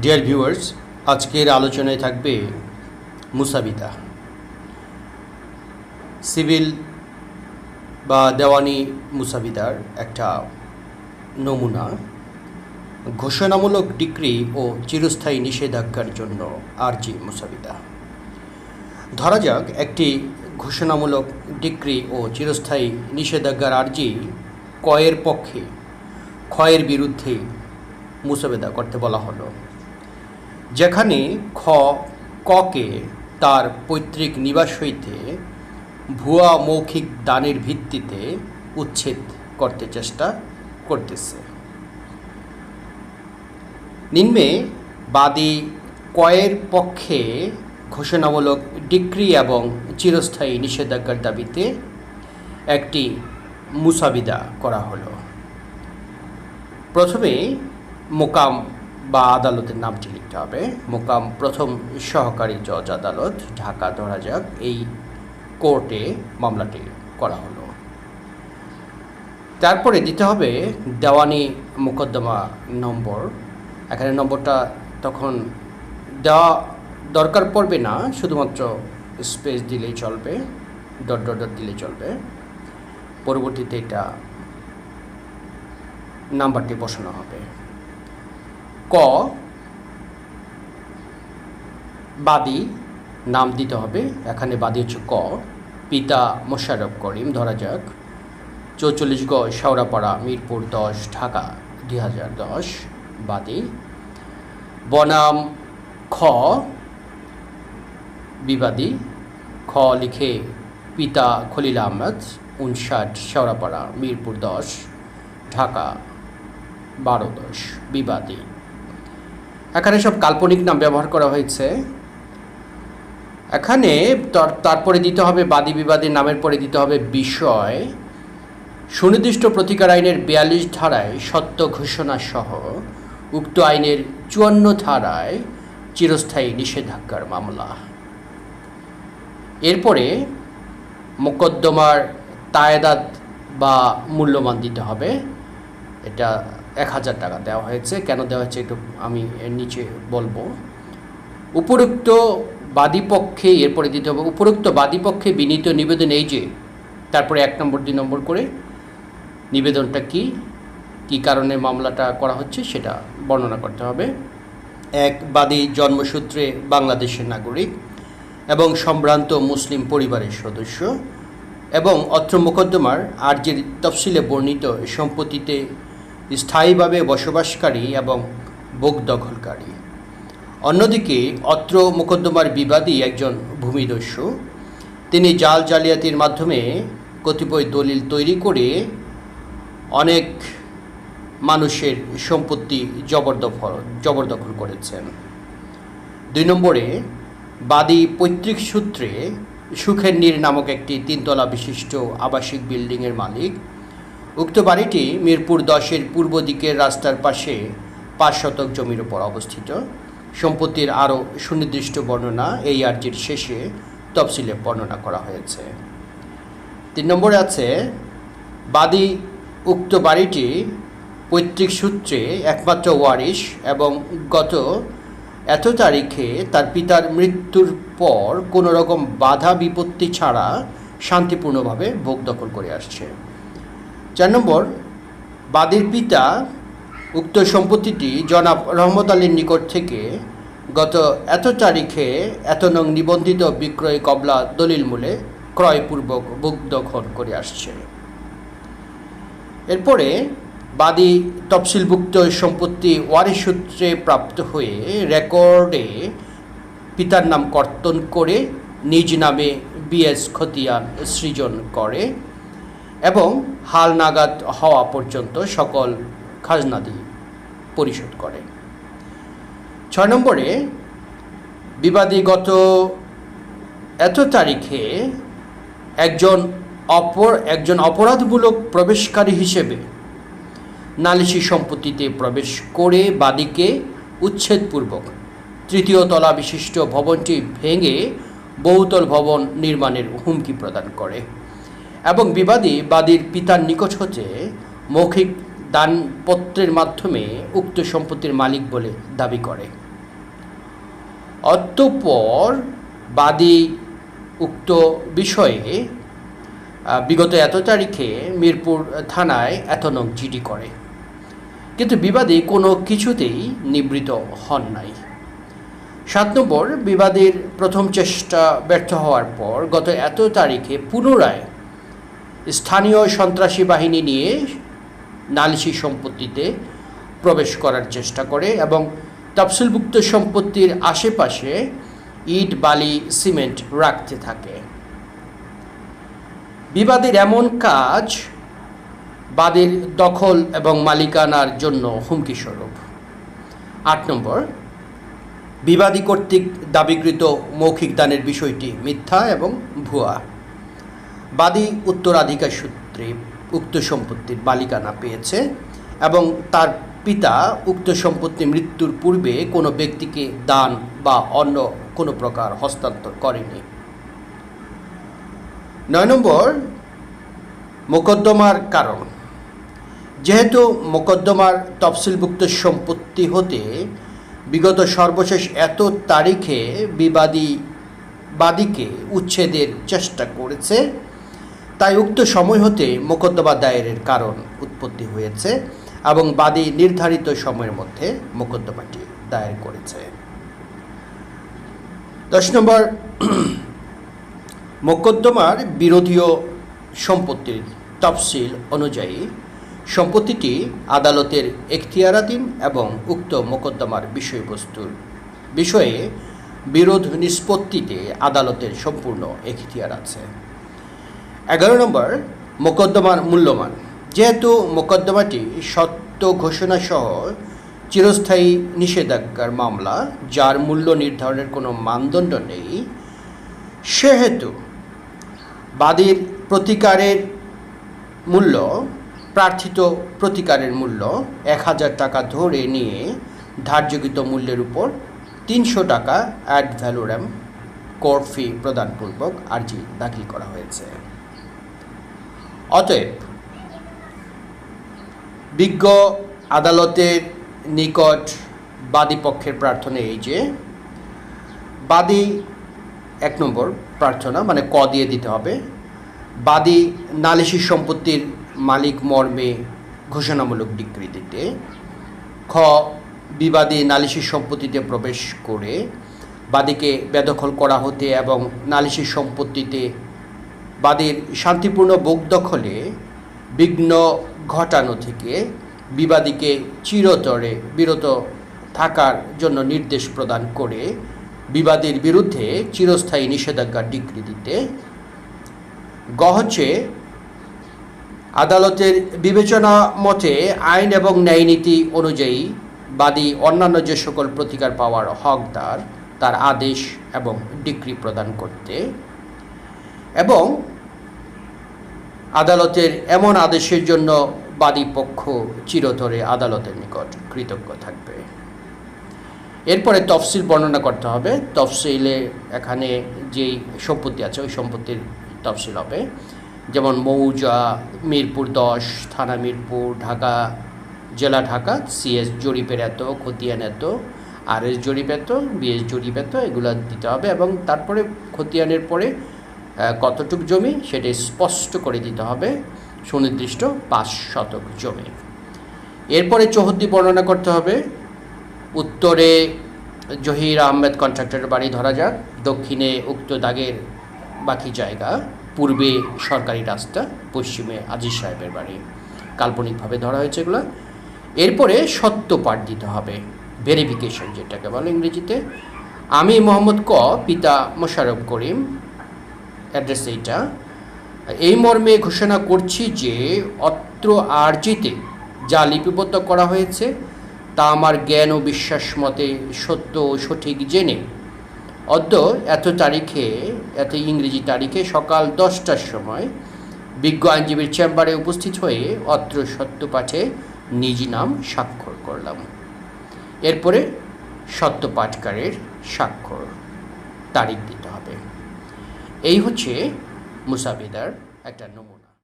Dear viewers আজকের আলোচনায় থাকবে মুসাবিদা সিভিল বা দেওয়ানি মুসাবিদার একটা নমুনা। ঘোষণামূলক ডিক্রি ও চিরস্থায়ী নিষেধাজ্ঞার জন্য আরজি মুসাবিদা ধরা যাক, একটি ঘোষণামূলক ডিক্রি ও চিরস্থায়ী নিষেধাজ্ঞার আর্জি কয়ের পক্ষে, ক্ষয়ের বিরুদ্ধে মুসাবেদা করতে বলা হলো। যেখানে খ ককে তার পৈতৃক নিবাস হইতে ভুয়া মৌখিক দানের ভিত্তিতে উচ্ছেদ করতে চেষ্টা করতেছে। নিম্নে বাদী কয়ের পক্ষে ঘোষণামূলক ডিক্রি এবং চিরস্থায়ী নিষেধাজ্ঞার দাবিতে একটি মুসাবিদা করা হলো। প্রথমে মোকাম বা আদালতের নামটি লিখতে হবে। মোকাম প্রথম সহকারী জজ আদালত, ঢাকা, ধরা যাক, এই কোর্টে মামলাটি করা হলো। তারপরে দিতে হবে দেওয়ানি মোকদ্দমা নম্বর। এখানে নম্বরটা তখন দেওয়া দরকার পড়বে না, শুধুমাত্র স্পেস দিলেই চলবে, ডট ডট ডট দিলেই চলবে। পরবর্তীতে এটা নাম্বারটি বসানো হবে। ক বাদী নাম দিতে হবে। এখানে বাদী হচ্ছে ক। পিতা মোশাররফ করিম, ধরা যাক। চৌচল্লিশ গ শেওড়াপাড়া, মিরপুর দশ, ঢাকা দুই হাজার দশ। বাদী। বনাম খ বিবাদী। খ লিখে পিতা খলিল আহমেদ, উনষাট, শেওড়াপাড়া, মিরপুর দশ, ঢাকা বারো দশ। বিবাদী। এখানে সব কাল্পনিক নাম ব্যবহার করা হয়েছে। এখানে তারপরে দিতে হবে বাদী বিবাদীর নামের পরে দিতে হবে বিষয়। সুনির্দিষ্ট প্রতিকার আইনের বিয়াল্লিশ ধারায় সত্য ঘোষণা সহ উক্ত আইনের চুয়ান্ন ধারায় চিরস্থায়ী নিষেধাজ্ঞার মামলা। এরপরে মোকদ্দমার তায়েদাত বা মূল্যমান দিতে হবে। এটা এক হাজার টাকা দেওয়া হয়েছে। কেন দেওয়া হয়েছে একটু আমি এর নিচে বলব। উপরোক্ত বাদীপক্ষে, এরপরে দিতে হবে, উপরোক্ত বাদীপক্ষে বিনীত নিবেদন এই যে, তারপরে এক নম্বর, দুই নম্বর করে, নিবেদনটা কি কি কারণে মামলাটা করা হচ্ছে সেটা বর্ণনা করতে হবে। এক, বাদী জন্মসূত্রে বাংলাদেশের নাগরিক এবং সম্ভ্রান্ত মুসলিম পরিবারের সদস্য এবং অত্র মোকদ্দমার আর্যের তফসিলে বর্ণিত সম্পত্তিতে স্থায়ীভাবে বসবাসকারী এবং ভোগ দখলকারী। অন্যদিকে, অত্র মোকদ্দমার বিবাদী একজন ভূমিদস্যু, তিনি জাল জালিয়াতির মাধ্যমে কতিপয় দলিল তৈরি করে অনেক মানুষের সম্পত্তি জবরদখল জবরদখল করেছেন। দুই নম্বরে, বাদী পৈতৃক সূত্রে সুখের নীর নামক একটি তিনতলা বিশিষ্ট আবাসিক বিল্ডিংয়ের মালিক উক্ত বাড়িটি মিরপুর দশের পূর্ব দিকের রাস্তার পাশে পাঁচ শতক জমির উপর অবস্থিত। সম্পত্তির আরও সুনির্দিষ্ট বর্ণনা এই আর্জির শেষে তফসিলে বর্ণনা করা হয়েছে। তিন নম্বরে আছে, বাদী উক্ত বাড়িটি পৈতৃক সূত্রে একমাত্র ওয়ারিশ এবং গত এত তারিখে তার পিতার মৃত্যুর পর কোনো রকম বাধা বিপত্তি ছাড়া শান্তিপূর্ণভাবে ভোগ দখল করে আসছে। চার নম্বর, বাদীর পিতা উক্ত সম্পত্তিটি জনাব রহমত আলীর নিকট থেকে গত এত তারিখে এত নং নিবন্ধিত বিক্রয় কবলা দলিল মূলে ক্রয়পূর্বক ভোগ দখল করে আসছে। এরপরে বাদী তফসিলভুক্ত সম্পত্তি ওয়ারিশ সূত্রে প্রাপ্ত হয়ে রেকর্ডে পিতার নাম কর্তন করে নিজ নামে বিএস খতিয়ান সৃজন করে। এবং হাল নাগাদ হওয়া পর্যন্ত সকল খাজনাদি পরিশোধ করে। ছয় নম্বরে বিবাদী গত এত তারিখে একজন অপর, একজন অপরাধমূলক প্রবেশকারী হিসেবে নালিশি সম্পত্তিতে প্রবেশ করে বাদীকে উচ্ছেদপূর্বক তৃতীয় তলা বিশিষ্ট ভবনটি ভেঙে বহুতল ভবন নির্মাণের হুমকি প্রদান করে। এবং বিবাদী বাদীর পিতার নিকট হতে মৌখিক দানপত্রের মাধ্যমে উক্ত সম্পত্তির মালিক বলে দাবি করে। অতঃপর বাদী উক্ত বিষয়ে বিগত এত তারিখে মিরপুর থানায় এত নং জিডি করে। কিন্তু বিবাদী কোনো কিছুতেই নিবৃত হন নাই। সাত নম্বর, বিবাদের প্রথম চেষ্টা ব্যর্থ হওয়ার পর গত এত তারিখে পুনরায় স্থানীয় সন্ত্রাসী বাহিনী নিয়ে নালিশি সম্পত্তিতে প্রবেশ করার চেষ্টা করে এবং তফসিলভুক্ত সম্পত্তির আশেপাশে ইট, বালি, সিমেন্ট রাখতে থাকে। বিবাদের এমন কাজ বাদের দখল এবং মালিকানার জন্য হুমকি স্বরূপ আট নম্বর, বিবাদী কর্তৃক দাবিকৃত মৌখিক দানের বিষয়টি মিথ্যা এবং ভুয়া। বাদী উত্তরাধিকার সূত্রে উক্ত সম্পত্তির মালিকানা পেয়েছে এবং তার পিতা উক্ত সম্পত্তি মৃত্যুর পূর্বে কোনো ব্যক্তিকে দান বা অন্য কোনো প্রকার হস্তান্তর করেনি। নয় নম্বর, মোকদ্দমার কারণ। যেহেতু মোকদ্দমার তফসিলভুক্ত সম্পত্তি হতে বিগত সর্বশেষ এত তারিখে বিবাদী বাদীকে উচ্ছেদের চেষ্টা করেছে তাই উক্ত সময় হতে মোকদ্দমা দায়েরের কারণ উৎপত্তি হয়েছে এবং বাদী নির্ধারিত সময়ের মধ্যে মোকদ্দমাটি দায়ের করেছে। দশ নম্বর, মোকদ্দমার বিরোধীয় সম্পত্তির তফসিল অনুযায়ী সম্পত্তিটি আদালতের এখতিয়ারাধীন এবং উক্ত মোকদ্দমার বিষয়বস্তুর বিষয়ে বিরোধ নিষ্পত্তিতে আদালতের সম্পূর্ণ এখতিয়ার আছে। এগারো নম্বর, মোকদ্দমার মূল্যমান। যেহেতু মোকদ্দমাটি সত্য ঘোষণা সহ চিরস্থায়ী নিষেধাজ্ঞার মামলা, যার মূল্য নির্ধারণের কোনো মানদণ্ড নেই, সেহেতু বাদীর প্রতিকারের মূল্য, প্রার্থিত প্রতিকারের মূল্য এক হাজার টাকা ধরে নিয়ে ধার্যকৃত মূল্যের উপর তিনশো টাকা অ্যাড ভ্যালোরাম কোর্ট ফি প্রদানপূর্বক আর্জি দাখিল করা হয়েছে। অতএব বিজ্ঞ আদালতের নিকট বাদী পক্ষের প্রার্থনা এই যে, বাদী এক নম্বর প্রার্থনা মানে ক দিয়ে দিতে হবে। বাদী নালিশি সম্পত্তির মালিক মর্মে ঘোষণামূলক ডিগ্রি দিতে খ, বিবাদী নালিশি সম্পত্তিতে প্রবেশ করে বাদীকে বেদখল করা হতে এবং নালিশি সম্পত্তিতে বাদীর শান্তিপূর্ণ বোক দখলে বিঘ্ন ঘটানো থেকে বিবাদীকে চিরতরে বিরত থাকার জন্য নির্দেশ প্রদান করে বিবাদীর বিরুদ্ধে চিরস্থায়ী নিষেধাজ্ঞার ডিগ্রি দিতে। গ হচ্ছে, আদালতের বিবেচনা মতে আইন এবং ন্যায়নীতি অনুযায়ী বাদী অন্যান্য যে সকল প্রতিকার পাওয়ার হকদার, তার আদেশ এবং ডিগ্রি প্রদান করতে। এবং আদালতের এমন আদেশের জন্য বাদী পক্ষ চিরতরে আদালতের নিকট কৃতজ্ঞ থাকবে। এরপরে তফসিল বর্ণনা করতে হবে। তফসিলে এখানে যেই সম্পত্তি আছে, ওই সম্পত্তির তফসিল হবে। যেমন মৌজা, মিরপুর দশ, থানা মিরপুর, ঢাকা, জেলা ঢাকা, সিএস জরিপের এত, খতিয়ান এত, আর এস জরিপ এত বিএস জরিপ এত, এগুলো দিতে হবে এবং তারপরে খতিয়ানের পরে কতটুক জমি সেটা স্পষ্ট করে দিতে হবে, সুনির্দিষ্ট পাঁচ শতক জমি। এরপরে চৌহদ্দি বর্ণনা করতে হবে। উত্তরে জহির আহমেদ কন্ট্রাক্টরের বাড়ি ধরা যাক, দক্ষিণে উক্ত দাগের বাকি জায়গা, পূর্বে সরকারি রাস্তা, পশ্চিমে আজিজ সাহেবের বাড়ি। কাল্পনিকভাবে ধরা হয়েছে এগুলো। এরপরে সত্য পাঠ দিতে হবে ভেরিফিকেশন যেটাকে বলে ইংরেজিতে। আমি মোহাম্মদ ক, পিতা মোশারফ করিম অ্যাড্রেস এইটা। এই মর্মে ঘোষণা করছি যে অত্র আর্জিতে যা লিপিবদ্ধ করা হয়েছে, তা আমার জ্ঞান ও বিশ্বাস মতে সত্য ও সঠিক জেনে। অদ্য এত তারিখে, এত ইংরেজি তারিখে সকাল দশটার সময় বিজ্ঞ আইনজীবীর চেম্বারে উপস্থিত হয়ে অত্র সত্যপাঠে নিজ নাম স্বাক্ষর করলাম। এরপরে সত্যপাঠকারের স্বাক্ষর, তারিখ হবে এই হচ্ছে মুসাবিদার একটা নমুনা।